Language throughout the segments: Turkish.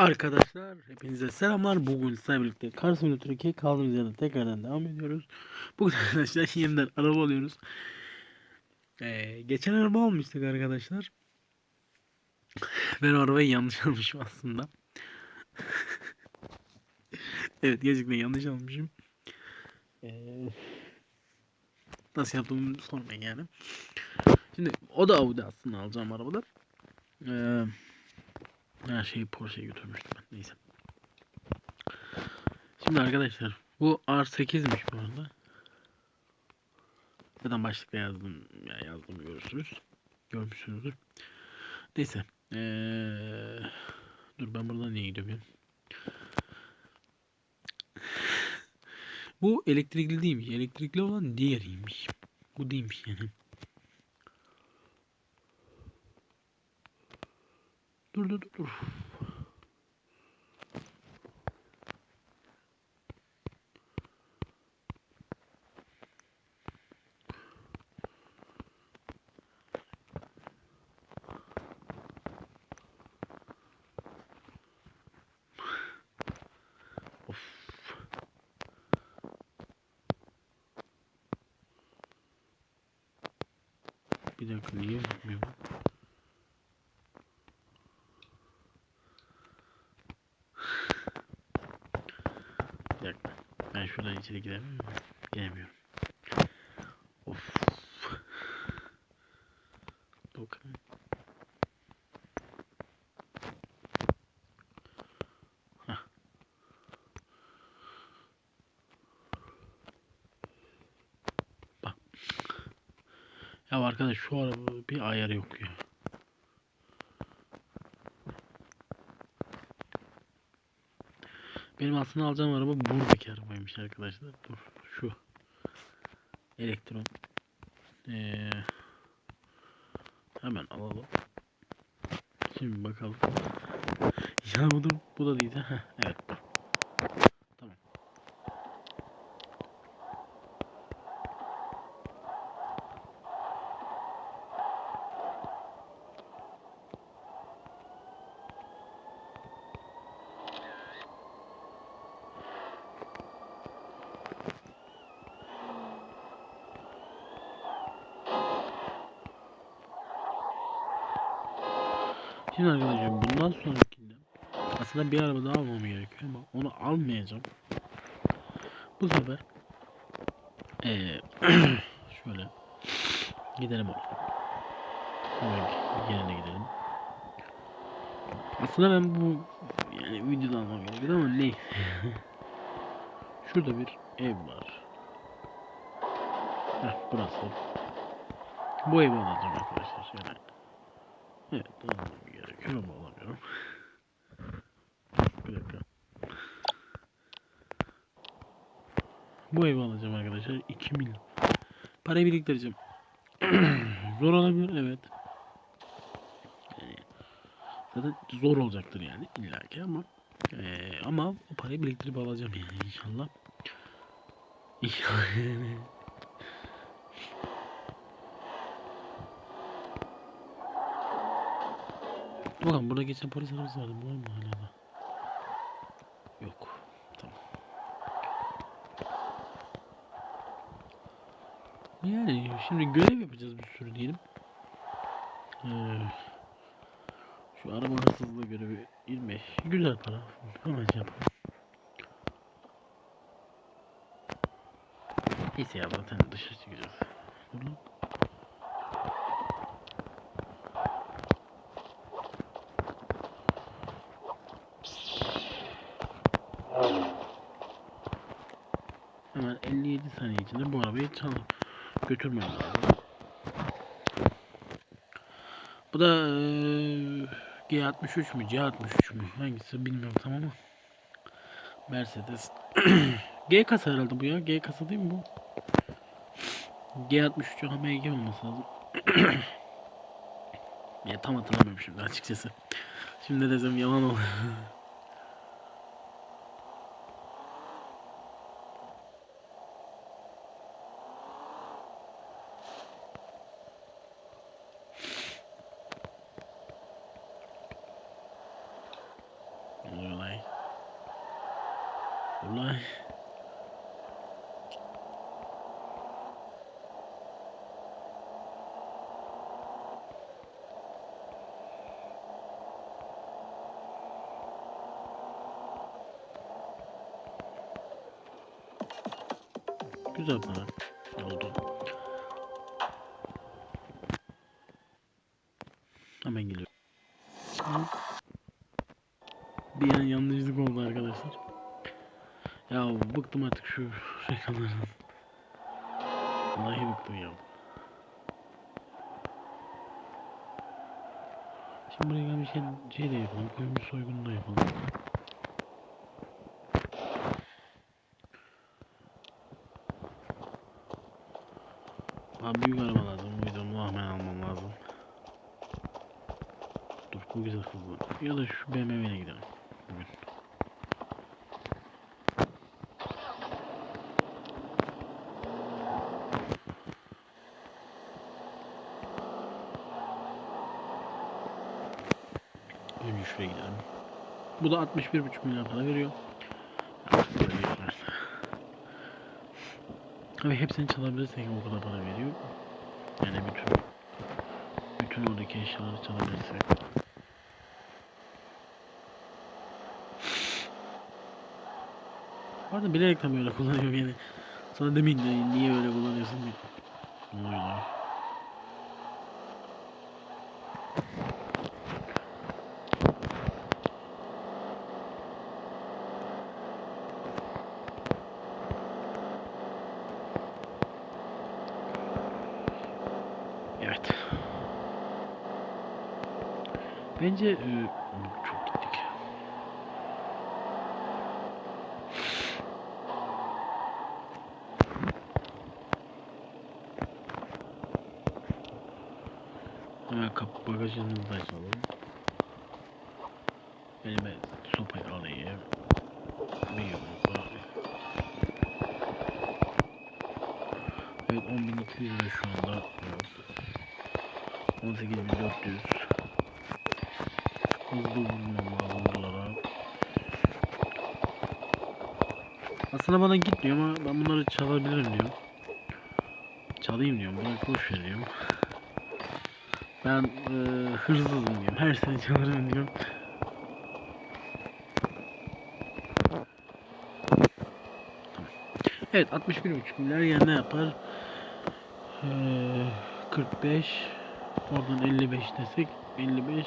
Arkadaşlar hepinize selamlar. Bugün sizlerle birlikte Car Simulator 2 kaldığımız yerden tekrardan devam ediyoruz. Bugün arkadaşlar yeniden araba alıyoruz. Ee, geçen araba almıştık arkadaşlar. Ben arabayı yanlış almışım aslında. evet gerçekten yanlış almışım. Ee, nasıl yaptığımı sormayın yani. Şimdi o da Audi aslında alacağım arabalar. Eee her şeyi Porsche'ye götürmüştüm ben. Neyse. Şimdi arkadaşlar bu R8'miş bu arada. Zaten başlıkta yazdım. Ya yazdım görürsünüz. Görmüşsünüzdür. Neyse. Ee, dur ben buradan niye gidiyorum? Bu elektrikli değilmiş. Elektrikli olan diğeriymiş. Bu değilmiş yani. Dur dur dur dur. Bir dakika niye yapmıyor? bu? Bir dakika. İçeri girebilir miyim? Giremiyorum. Of. Bak. Ya arkadaş şu araba bir ayarı yok ya. Benim aslında alacağım araba buradaki arabaymış arkadaşlar. Dur şu. Elektron. Ee, hemen alalım. Şimdi bakalım. Ya bu da, bu da değil. Heh, evet. Şimdi arkadaşlar bundan sonrakinde aslında bir araba daha almam gerekiyor ama onu almayacağım. Bu sefer eee şöyle gidelim oraya. Hemen yerine gidelim. Aslında ben bu yani videoda almam gerekiyor ama ne? Şurada bir ev var. Heh, burası. Bu evi alacağım arkadaşlar. Yani Evet, almam gerekiyor ama alamıyorum. Bir dakika. Bu evi alacağım arkadaşlar. 2 milyon. Parayı biriktireceğim. zor olabilir evet. Yani, zaten zor olacaktır yani illaki ama eee, ama o parayı biriktirip alacağım yani inşallah. İnşallah. Bakalım burada geçen polis arabası vardı. Bu var mı hala da? Yok. Tamam. Yani şimdi görev yapacağız bir sürü diyelim. Ee, şu araba hırsızlığı görevi 25. Güzel para. Hemen şey yapalım. Neyse ya zaten dışarı çıkacağız. Dur lan. Hemen 57 saniye içinde bu arabayı çalıp götürmem lazım. Bu da eee, G63 mü C63 mü hangisi bilmiyorum tam ama Mercedes G kasa herhalde bu ya G kasa değil mi bu? G63 AMG olması lazım. ya tam hatırlamıyorum şimdi açıkçası. Şimdi desem yalan olur. Ne oluyor lan? Ulan. Güzel para oldu. Hemen geliyor. Bir an yanlışlık oldu arkadaşlar. Ya bıktım artık şu reklamlardan. Vallahi bıktım ya. Şimdi buraya gelmişken şey de yapalım. Kuyumcu soygunu da yapalım. Abi büyük araba lazım. Bu yüzden bunu hemen almam lazım. Dur bu güzel hızlı. Ya da şu BMW'ye gidelim. Bugün. Önce şuraya gidelim. Bu da 61,5 milyon para veriyor. Tabii hepsini çalabilirsek o kadar para veriyor. Yani bütün bütün oradaki eşyaları çalabilirsek. Bu arada bilerek tam öyle kullanıyorum yani. Sana demeyin de niye öyle kullanıyorsun diye. Ne oluyor lan? Evet. Bence e, çok gittik. Hemen kapı bagajını da açalım. Elime sopayı alayım. Bir yumrukla. Evet 10.200 lira şu anda. Evet. 18.400 Hızlı bulmam lazım buralara. Aslında bana git diyor ama ben bunları çalabilirim diyor. Çalayım diyorum. Bırak boş ver diyorum. Ben e, hırsızım diyorum. Her sene çalarım diyorum. Evet 61.5 milyar yani ne yapar? Ee, 45 Oradan 55 desek 55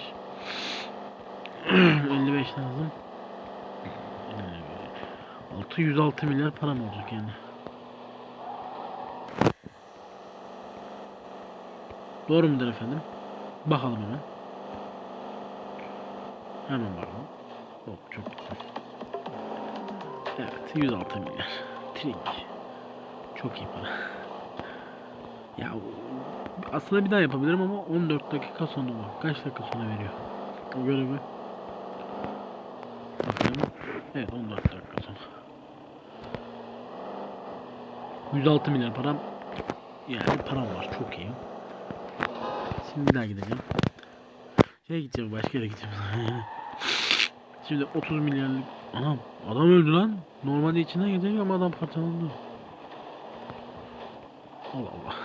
55 lazım 6 106 milyar param olacak yani Doğru mudur efendim? Bakalım hemen Hemen bakalım Hop çok güzel Evet 106 milyar Trink Çok iyi para Ya aslında bir daha yapabilirim ama 14 dakika sonra mı? Kaç dakika sonra veriyor? O görevi. Bakalım. Evet 14 dakika sonra. 106 milyar param. Yani param var çok iyi. Şimdi bir daha gideceğim. Şey gideceğim başka yere gideceğim. Şimdi 30 milyarlık Anam adam öldü lan. Normalde içinden gidiyor ama adam parçalandı. Allah Allah.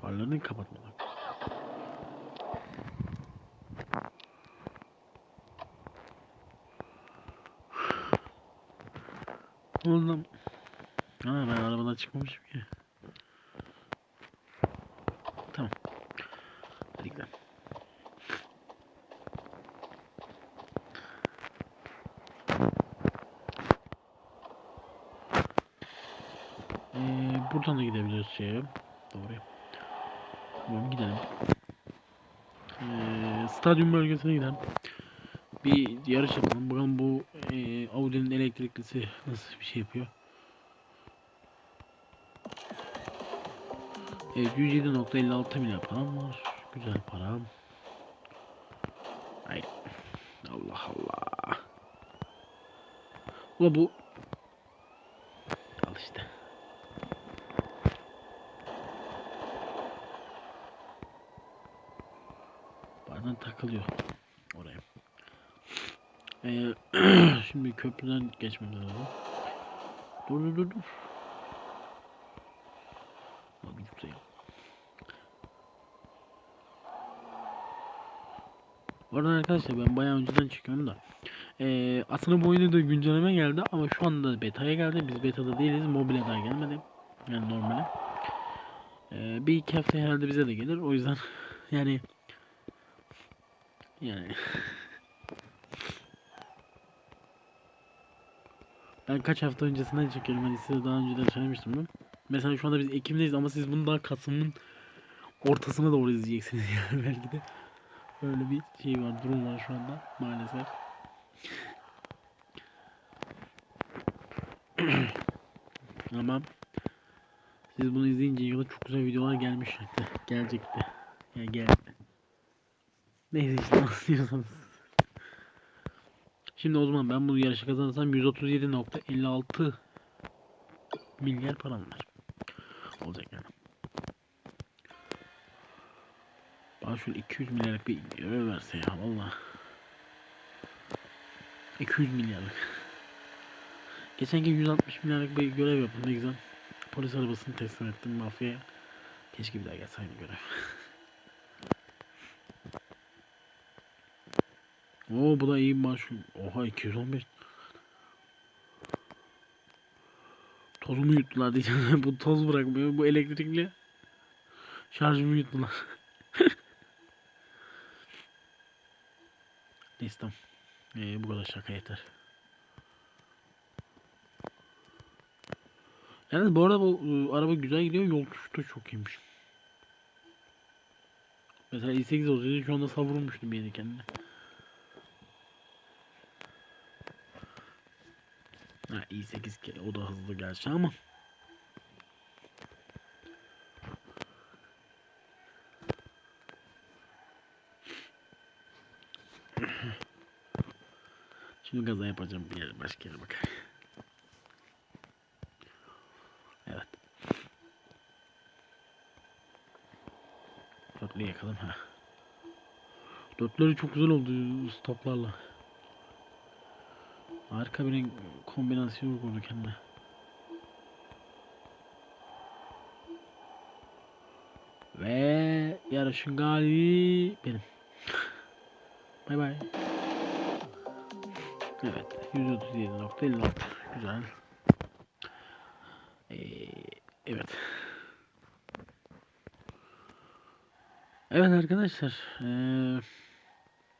Farlarını kapatmamak. Oğlum. Ha ben arabadan çıkmamışım ki. Tamam. Hadi gidelim. Ee, buradan da gidebiliyoruz şeye. Doğru. Tamam gidelim. Ee, stadyum bölgesine gidelim. Bir yarış yapalım. Bakalım bu e, Audi'nin elektriklisi nasıl bir şey yapıyor. Evet 107.56 milyar param var. Güzel param. Ay. Allah Allah. Ula bu. Al işte. Bazen takılıyor oraya. Ee, şimdi köprüden geçmemiz lazım. Dur dur dur dur. Bir tutayım. Oradan arkadaşlar ben bayağı önceden çekiyorum da. Ee, aslında bu oyunda da güncelleme geldi ama şu anda beta'ya geldi. Biz beta'da değiliz. Mobile daha gelmedi. Yani normale. Ee, bir iki hafta herhalde bize de gelir. O yüzden yani yani ben kaç hafta öncesinden çekiyorum. Hani size daha önceden söylemiştim değil mi? Mesela şu anda biz Ekim'deyiz ama siz bunu daha Kasım'ın ortasına doğru izleyeceksiniz yani belki de. Öyle bir şey var, durum var şu anda maalesef. Ama siz bunu izleyinceye kadar çok güzel videolar gelmiş. Gelecekti. Yani geldi. Neyse işte nasıl diyorsanız. Şimdi o zaman ben bu yarışı kazanırsam 137.56 milyar param var. Olacak yani. Bana şöyle 200 milyarlık bir görev verse ya valla. 200 milyarlık. Geçen gün 160 milyarlık bir görev yaptım ne güzel. Polis arabasını teslim ettim mafyaya. Keşke bir daha gelse aynı görev. Oo bu da iyi maaş. Oha 215. Tozumu yuttular diyeceğim. bu toz bırakmıyor. Bu elektrikli şarjımı yuttular. Neyse tamam. Ee, bu kadar şaka yeter. Yalnız bu arada bu ıı, araba güzel gidiyor. Yol tutuşu da çok iyiymiş. Mesela i8 olsaydı şu anda savurmuştum yeni kendine. Ha i8 ki o da hızlı gerçi ama. Şimdi gaza yapacağım bir yere başka yere bak. Evet. Dörtlü yakalım ha. Dörtleri çok güzel oldu stoplarla. Harika bir renk kombinasyon kurdu kendine. Ve yarışın galibi benim. Bay bay. Evet. 137.56 Güzel. Ee, evet. Evet arkadaşlar. Ee,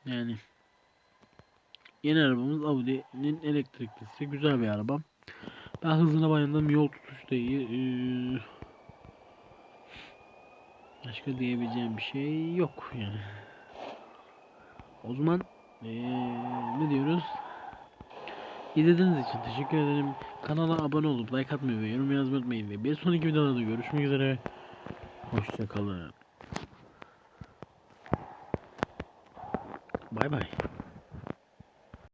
yani Yeni arabamız Audi'nin elektriklisi. Güzel bir araba. Ben hızına bayıldım. Yol tutuşu da iyi. Ee, başka diyebileceğim bir şey yok yani. O zaman ee, ne diyoruz? İzlediğiniz için teşekkür ederim. Kanala abone olup like atmayı ve yorum yazmayı unutmayın. Ve bir sonraki videolarda görüşmek üzere. Hoşçakalın. Bay bay.